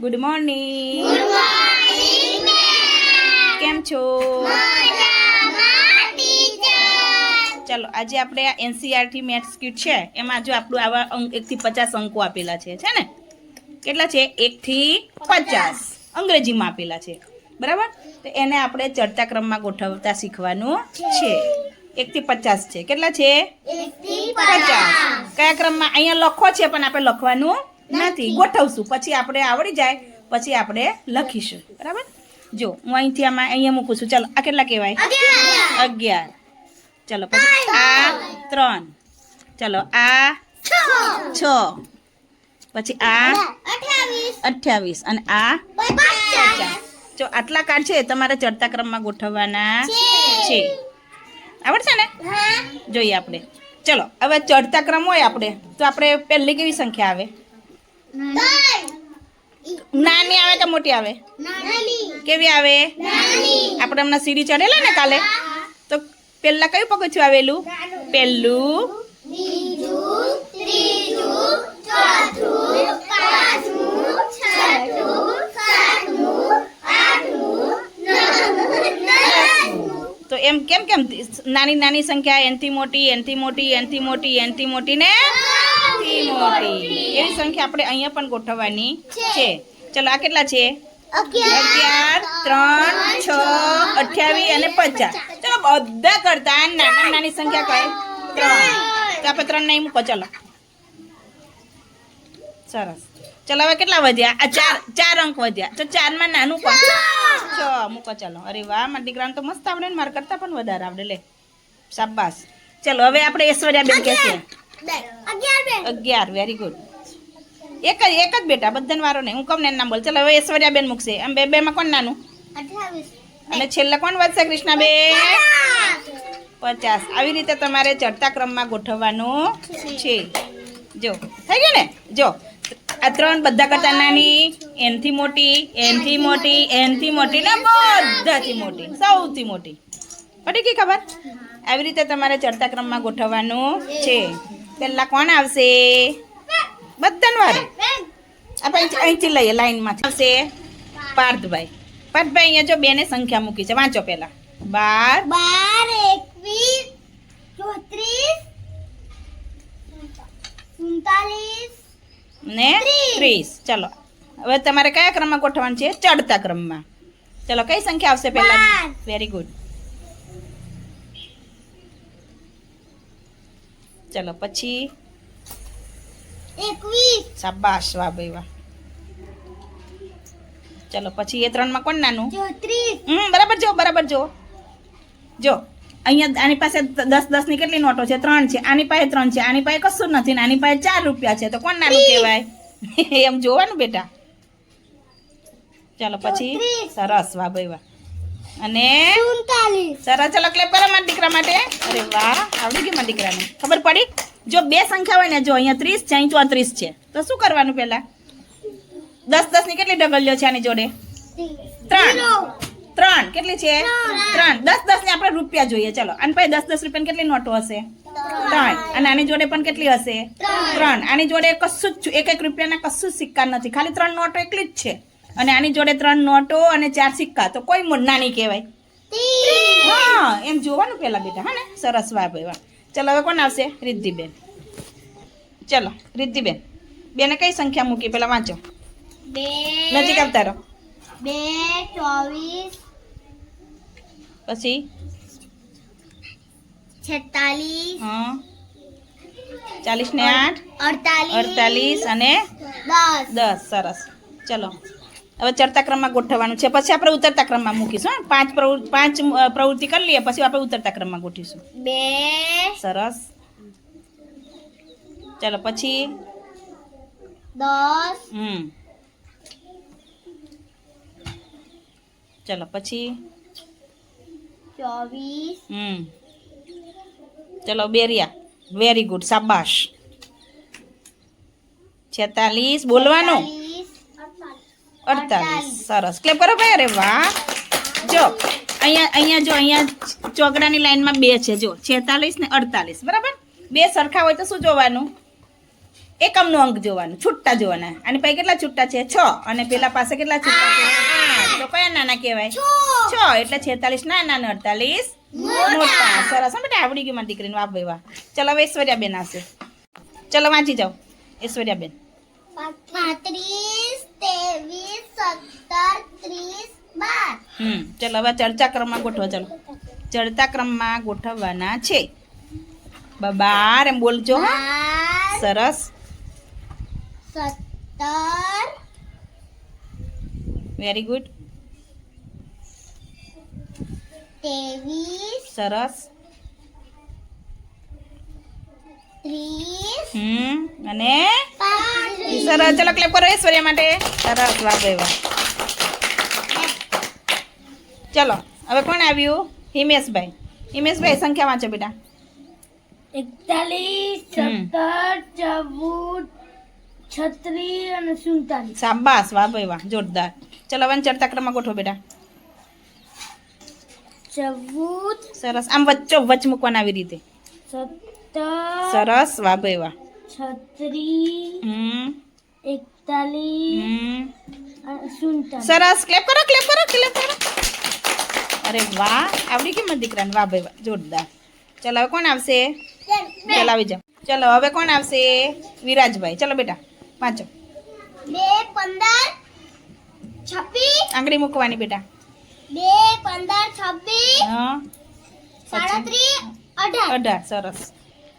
Good morning કેમ છો? ચાલો આજે આપણે આ એનસીઆરટી મેથ્સ કીટ છે. એમાં જો આપણું આવા અંક એકથી પચાસ અંકો આપેલા છે છે ને? કેટલા છે? એકથી પચાસ. અંગ્રેજીમાં આપેલા છે. બરાબર? તો એને આપણે ચડતા ક્રમમાં ગોઠવતા શીખવાનું છે. એકથી પચાસ છે. કેટલા છે? પચાસ. કયા ક્રમમાં? અહીંયા લખો છે પણ આપણે લખવાનું નથી ગોઠવશું. પછી આપણે આવડી જાય પછી આપણે લખીશું. બરાબર? જો હું અહીંથી આમાં અહીંયા મૂકું છું. ચાલો આ કેટલા કહેવાય? અગિયાર. ચલો પછી આ ત્રણ. ચલો આ છ. પછી આ અઠ્યાવીસ. અને આ પચાસ. જો આટલા કાર્ડ છે તમારે ચડતા ક્રમમાં ગોઠવવાના છે. આવડશે ને? જોઈએ આપણે. ચલો હવે ચડતા ક્રમ હોય આપણે તો આપણે પહેલી કેવી સંખ્યા આવે? નાની. આવે કે મોટી આવે? કેવી આવે? આપણે હમણાં સીડી ચડેલા ને કાલે? તો પેલા કયું પગથિયું આવેલું? પહેલું તો એમ કેમ કેમ? નાની નાની સંખ્યા એનથી મોટી એનથી મોટી એનથી મોટી એનથી મોટી ને થી મોટી. એવી સંખ્યા આપણે અહીંયા પણ ગોઠવવાની છે. ચલો આ કેટલા છે? અગિયાર ત્રણ છ અઠ્યાવીસ અને પચાસ. ચલો બધા કરતા નાના નાની સંખ્યા કઈ ત્રણ. તો આપણે ત્રણ નહીં મૂકો ચલો. સરસ. ચલો હવે કેટલા વધ્યા? આ ચાર ચાર અંક વધ્યા. તો ચારમાં નાનું પણ છ. મૂકો ચલો. અરે વાહ મારા દીકરાને તો મસ્ત આવડે ને મારા કરતાં પણ વધારે આવડે લે. શાબાશ. ચલો હવે આપણે ઐશ્વર્યા ઐશ્વર્યાબેન કહેશે. અગિયાર વેરી ગુડ એક જ એક જ બેટા બધાને વારો નહીં. હું કમને નામ બોલ. ચાલો હવે ઐશ્વર્યાબેન મૂકશે. એમ બે બેમાં કોણ નાનું? અને છેલ્લે કોણ વધશે કૃષ્ણાબેન? પચાસ. આવી રીતે તમારે ચડતા ક્રમમાં ગોઠવવાનું છે. જો થઈ ગયું ને? જો આ ત્રણ બધા કરતા નાની એનથી મોટી એનથી મોટી એનથી મોટી ને બધાથી મોટી સૌથી મોટી. પડી ગઈ ખબર? આવી રીતે તમારે ચડતા ક્રમમાં ગોઠવવાનું છે. પહેલા કોણ આવશે? બધાને વારે આપણે અહીંથી- લઈએ લાઈનમાં આવશે પાર્થભાઈ. પાર્થભાઈ અહીંયા જો બેને સંખ્યા મૂકી છે. વાંચો પહેલા બાર. બાર એકવીસ ચોત્રીસ સુડતાલીસ ને. ત્રીસ. ચલો. હવે તમારે કયા ક્રમમાં ગોઠવવાનું છે? ચડતા ક્રમમાં. ચલો કઈ સંખ્યા આવશે પહેલા વેરી ગુડ ચલો પછી? શાબાશ વાહ ભાઈ વાહ. ચલો પછી એ ત્રણમાં કોણ નાનું? હમ બરાબર જો બરાબર જો. જો અહીંયા આની પાસે દસ દસની કેટલી નોટો છે? ત્રણ છે. આની પાસે ત્રણ છે. આની પાસે કશું નથી ને આની પાસે ચાર રૂપિયા છે. તો કોણ નાનું કહેવાય? એમ જોવાનું બેટા? ચાલો પછી? સરસ વાહ ભાઈ વાહ. અને સરસ ચલો ક્લેપ કરો મારા દીકરા માટે. અરે વાહ આવડી ગઈ મારા દીકરાને. ખબર પડી? જો બે સંખ્યા હોય ને જો અહીંયા ત્રીસ છે અહીં ચોત્રીસ છે. તો શું કરવાનું પહેલા? દસ દસની કેટલી ડગલીઓ છે આની જોડે? ત્રણ. ત્રણ. કેટલી છે? ત્રણ. દસ દસ ને આપણે રૂપિયા જોઈએ. ચલો. અને પછી દસ દસ રૂપિયાની કેટલી નોટો હશે? ત્રણ. અને આની જોડે પણ કેટલી હશે? ત્રણ. આની જોડે કશું જ એક એક રૂપિયાના કશું જ સિક્કા નથી. ખાલી ત્રણ નોટો એકલી જ છે. અને આની જોડે ત્રણ નોટો અને ચાર સિક્કા. તો કોઈ નાની કહેવાય. હા એમ જોવાનું પેલા બેટા હા ને? સરસ વાહ ભાઈ વાહ. ચલો હવે કોણ આવશે? રિદ્ધિબેન. ચલો રિદ્ધિબેન. બેને કઈ સંખ્યા મૂકી? પેલા વાંચો. નજીક આવતા રહો. બે ચોવીસ. પછી? છેતાલીસ. હા. ચાલીસ ને આઠ. અડતાલીસ. અડતાલીસ અને દસ. દસ. સરસ. ચલો. હવે ચડતા ક્રમમાં ગોઠવવાનું છે. પછી આપણે ઉતરતા ક્રમમાં મૂકીશું? પાંચ પ્રવૃત્તિ પાંચ પ્રવૃત્તિ કરી લઈએ પછી આપણે ઉતરતા ક્રમમાં ગોઠવીશું. બે. સરસ. ચલો પછી? દસ. હમ. ચલો પછી? ચોવીસ. હમ. ચલો બેરિયા. વેરી ગુડ શાબાશ. છેતાલીસ. બોલવાનું. અડતાલીસ. સરસ. ક્લેપ કરો ભાઈ. અરે વાહ. જો અહીંયા અહીંયા જો અહીંયા ચોકડાની લાઈનમાં બે છે. જો છેતાલીસ ને અડતાલીસ. બરાબર? બે સરખા હોય તો શું જોવાનું? એકમનો અંક જોવાનું. છૂટતા જોવાના. અને પછી કેટલા છૂટતા છે? છ. અને પેલા પાસે કેટલા છૂટતા છે? તો કયા નાના કહેવાય? છ. એટલે છેતાલીસ નાના ને અડતાલીસ. મોટા. સરસ. બેટા આવડી ગયું મારી દીકરીને. વાહ ભાઈ વાહ. ચલો હવે ઐશ્વર્યાબેન આવશે. ચલો વાંચી જાઓ. ઐશ્વર્યાબેન. પાંત્રીસ. ત્રેવીસ સત્તર ત્રીસ બાર. હમ ચલો હવે ચર્ચા ક્રમમાં ગોઠવો ચાલો. ચડતા ક્રમમાં ગોઠવવાના છે. બાર એમ બોલજો હો. સરસ. સત્તર. વેરી ગુડ ત્રેવીસ. સરસ ત્રીસ હમ અને સરસ ચલો ક્લેપ કરો ઐશ્વર્યા માટે. સરસ વાહ ભાઈ વાહ. ચલો હવે કોણ આવ્યું? હિમેશભાઈ. હિમેશભાઈ સંખ્યા વાંચો બેટા. એકતાલીસ. સત્તર ચૌદ છત્રીસ અને સુડતાલીસ. શાબાશ વાહ ભાઈ વાહ જોરદાર. ચલો હવે ચડતા ક્રમમાં ગોઠવો બેટા. ચૌદ. સરસ. આમ વચ્ચો વચ મૂકવાના આવી રીતે. સત્તર. સરસ વાહ ભાઈ વાહ. છત્રીસ એકતાલીસ સરસ. ક્લેપ કરો ક્લેપ કરો ક્લેપ કરો. અરે વાહ આવડી કેમ દીકરાને. વાહ ભાઈ વાહ જોરદાર. ચલો હવે કોણ આવશે? ચલો આવી જાઓ. ચલો હવે કોણ આવશે? વિરાજભાઈ. ચલો બેટા વાંચો બે પંદર છવ્વીસ. આંગળી મૂકવાની બેટા. બે પંદર છવ્વીસ. સાડત્રીસ અઢાર. અઢાર સરસ.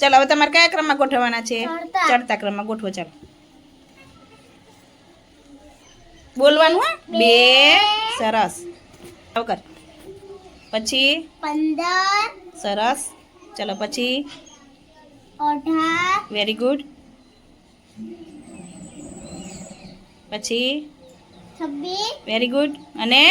ચલો હવે તમારે કયા ક્રમમાં ગોઠવવાના છે? ચડતા. ક્રમમાં ગોઠવો ચાલો. બોલવાનું હા? બે. સરસ. કર. પછી? પંદર. સરસ. ચલો પછી? અઢાર. Very good. પછી? છવ્વીસ. Very good. અને?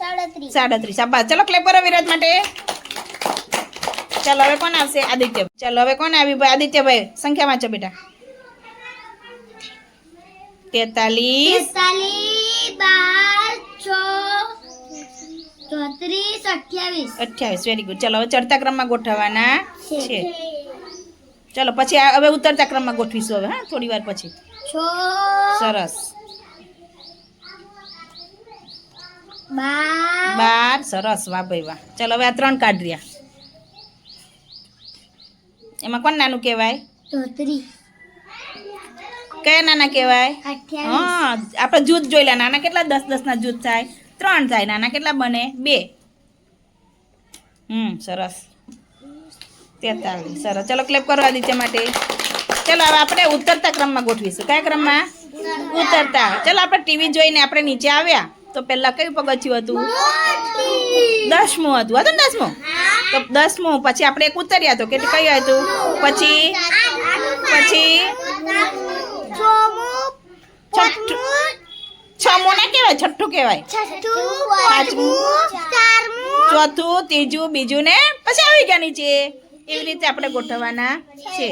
સાડત્રીસ. સાડત્રીસ. આભાર ચલો ક્લેપર વિરાજ માટે. ચાલો હવે કોણ આવશે? આદિત્ય ચાલો હવે કોણ આવ્યું ભાઈ? આદિત્યભાઈ સંખ્યા વાંચો બેટા. તેતાલીસ. અઠ્યાવીસ. વેરી ગુડ ચાલો હવે ચડતા ક્રમમાં ગોઠવવાના છે. ચાલો પછી હવે ઉતરતા ક્રમમાં ગોઠવીશું હવે હા? થોડી વાર પછી. સરસ. બાર. સરસ. વાહ ભાઈ વાહ. ચાલો હવે આ ત્રણ કાઢ રહ્યા. એમાં કોણ નાનું કહેવાય? કયા નાના કહેવાય? હા આપણે જૂથ જોઈ લે. નાના કેટલા? દસ દસ ના જૂથ થાય. ત્રણ થાય. નાના કેટલા બને? બે. હમ સરસ. તેતાલીસ. સરસ. ચલો ક્લેપ કરો આદિત્ય માટે. ચલો હવે આપણે ઉતરતા ક્રમમાં ગોઠવીશું. કયા ક્રમમાં? ઉતરતા. ચલો આપણે ટીવી જોઈને આપણે નીચે આવ્યા. તો પહેલા કયું પગથિયું હતું? દસમું હતું. હતું ને દસમું? તો દસમું. પછી આપણે એક ઉતર્યા તો કે કયું હતું? પછી? પછી? છમું ના કહેવાય? છઠ્ઠું કહેવાય? ચોથું ત્રીજું બીજું ને પછી આવી ગયા નીચે. એવી રીતે આપણે ગોઠવવાના છે.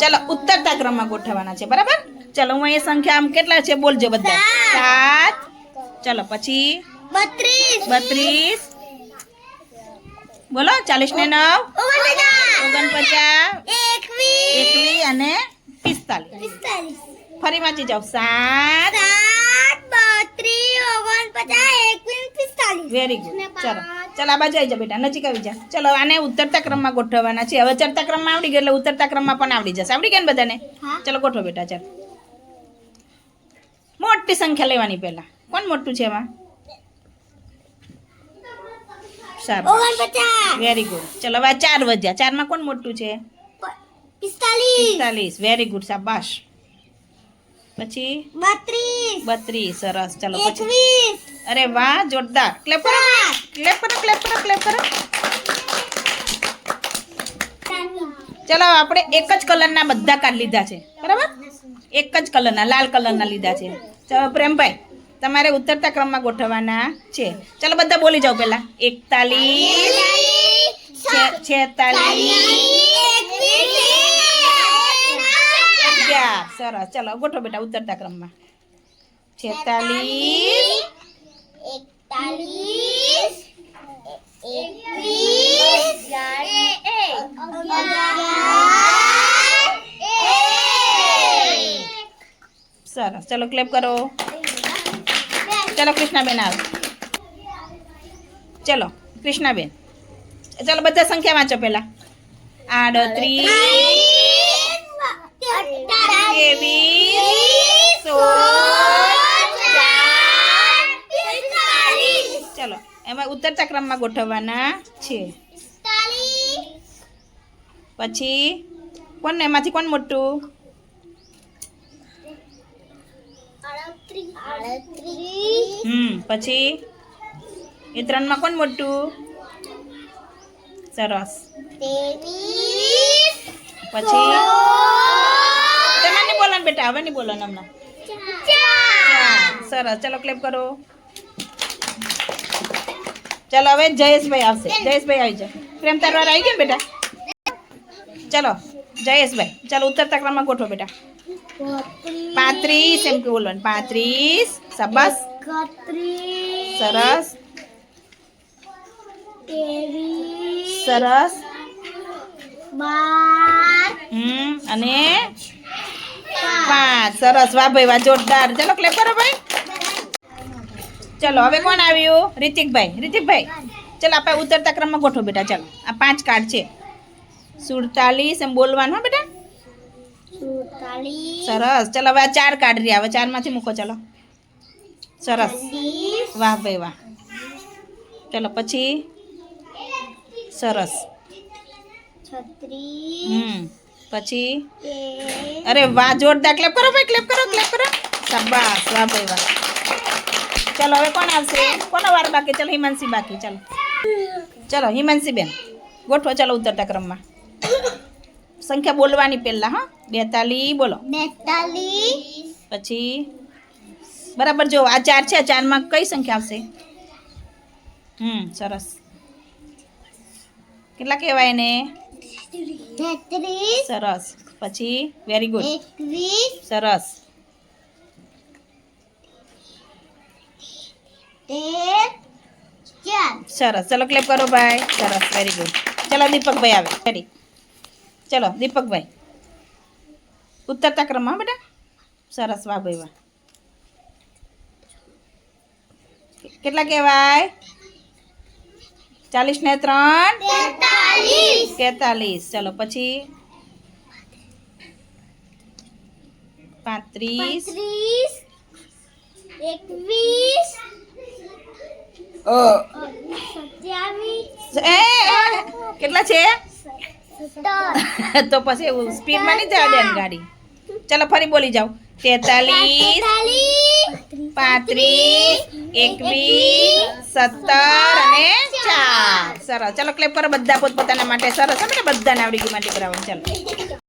ચલો ઉત્તરતા ક્રમમાં ગોઠવવાના છે. બરાબર? ચલો હું અહીંયા સંખ્યા આમ કેટલા છે બોલજો બધા. સાત ચલો પછી? બત્રીસ. બત્રીસ. બોલો ચાલીસ ને નવ. ઓગણપચાસ. એકવીસ. અને પિસ્તાલીસ. ફરી વાંચી જાઓ. સાત. વેરી ગુડ ચલો. ચાલ આ બાજુ આવી જા બેટા નજીક આવી જા ચલો આને ઉતરતા ક્રમમાં ગોઠવવાના છે. હવે ચડતા ક્રમમાં આવડી ગયો એટલે ઉતરતા ક્રમમાં પણ આવડી જશે. આવડી ગયા ને બધાને? ચલો ગોઠવો બેટા ચાલ. મોટી સંખ્યા લેવાની પહેલા. કોણ મોટું છે એમાં? સારું. વેરી ગુડ ચલો હવે ચાર વધ્યા. ચારમાં કોણ મોટું છે? પિસ્તાલીસ. વેરી ગુડ શાબાશ. પછી? બત્રીસ. બત્રીસ. સરસ. ચલો પછી? અરે વાહ જોરદાર. ક્લેપ કરો. ક્લેપ કરો ક્લેપ કરો ક્લેપ કરો. ચલો આપણે એક જ કલરના બધા કાર્ડ લીધા છે. બરાબર? એક જ કલરના લાલ કલરના લીધા છે. ચલો પ્રેમભાઈ. તમારે ઉતરતા ક્રમમાં ગોઠવવાના છે. ચાલો બધા બોલી જાઓ પહેલાં. એકતાલીસ છેતાલીસ અગિયાર. સરસ. ચાલો ગોઠવો બેટા ઉતરતા ક્રમમાં. છેતાલીસ એકતાલીસ એકવીસ સરસ. ચલો ક્લેપ કરો. ચલો કૃષ્ણાબેન આવે. ચલો કૃષ્ણાબેન. ચલો બધા સંખ્યા વાંચો પહેલા. આડત્રીસ ચલો એમાં ઉતરતા ક્રમમાં ગોઠવવાના છે. પછી કોણ એમાંથી કોણ મોટું? હમ પછી એ ત્રણમાં કોણ મોટું સરસ પછી તમે નહીં બોલો ને બેટા હવે નહીં બોલો ને હમણાં ચાર. સરસ ચલો ક્લેપ કરો ચલો હવે જયેશભાઈ આવશે જયેશભાઈ આવી જાઓ પ્રેમ તારવાર આવી ગયો ને બેટા ચલો જયેશભાઈ ચાલો ઉતરતા ક્રમમાં ગોઠવો બેટા પાંત્રીસ. એમ કે બોલવાનું. પાંત્રીસ સબસ સરસ. સરસ. હમ અને પાંચ. સરસ. વાહ ભાઈ વાહ જોરદાર. ચલો ક્લેપ કરો ભાઈ. ચલો હવે કોણ આવ્યું? રિતિકભાઈ. રિતિકભાઈ ચલો આપણે ઉતરતા ક્રમમાં ગોઠવો બેટા. ચાલો આ પાંચ કાર્ડ છે. સુડતાલીસ એમ બોલવાનું હા બેટા. સરસ. ચલો હવે આ ચાર કાર્ડ રહ્યા. હવે ચારમાંથી મૂકો ચલો. સરસ. વાહ ભાઈ વાહ. ચલો પછી? સરસ. હમ. પછી? અરે વાહ જોરદાર. ક્લેપ કરો ભાઈ ક્લેપ કરો ક્લેપ કરો. શાબાશ. વાહ ભાઈ વાહ. ચલો હવે કોણ આવશે? કોનો વાર બાકી? ચલો હિમાંશી બાકી ચલો. ચલો હિમાંશી બેન ગોઠવો ચલો ઉતરતા ક્રમમાં. સંખ્યા બોલવાની પહેલા હા? બેતાલી બોલો. બેતાલીસ. પછી? બરાબર જો આ ચાર છે આ ચારમાં કઈ સંખ્યા આવશે? હમ સરસ. કેટલા કહેવાય ને તેત્રીસ સરસ. પછી? વેરી ગુડ એકવીસ. સરસ. તેર ચાર. સરસ. ચલો ક્લેપ કરો ભાઈ. સરસ. વેરી ગુડ ચલો દીપકભાઈ આવે. રેડી ચલો દીપકભાઈ. ઉતરતા ક્રમમાં બેટા? સરસ વાહ ભાઈ વાહ. કેટલા કહેવાય? ચાલીસ ને ત્રણ? તેતાલીસ. ચલો પછી? પાંત્રીસ. ત્રીસ એકવીસ. કેટલા છે? તો પછી એવું સ્પીડમાં નહીં જવા દે ગાડી. ચલો ફરી બોલી જાઓ તેતાલીસ, પાંત્રીસ, એકવીસ, સત્તર અને ચાર. સરસ. ચલો ક્લેપ કરો બધા પોતપોતાના માટે. સરસ. અમે બધાને આવડી ગયું માટે કરાવો. ચાલો.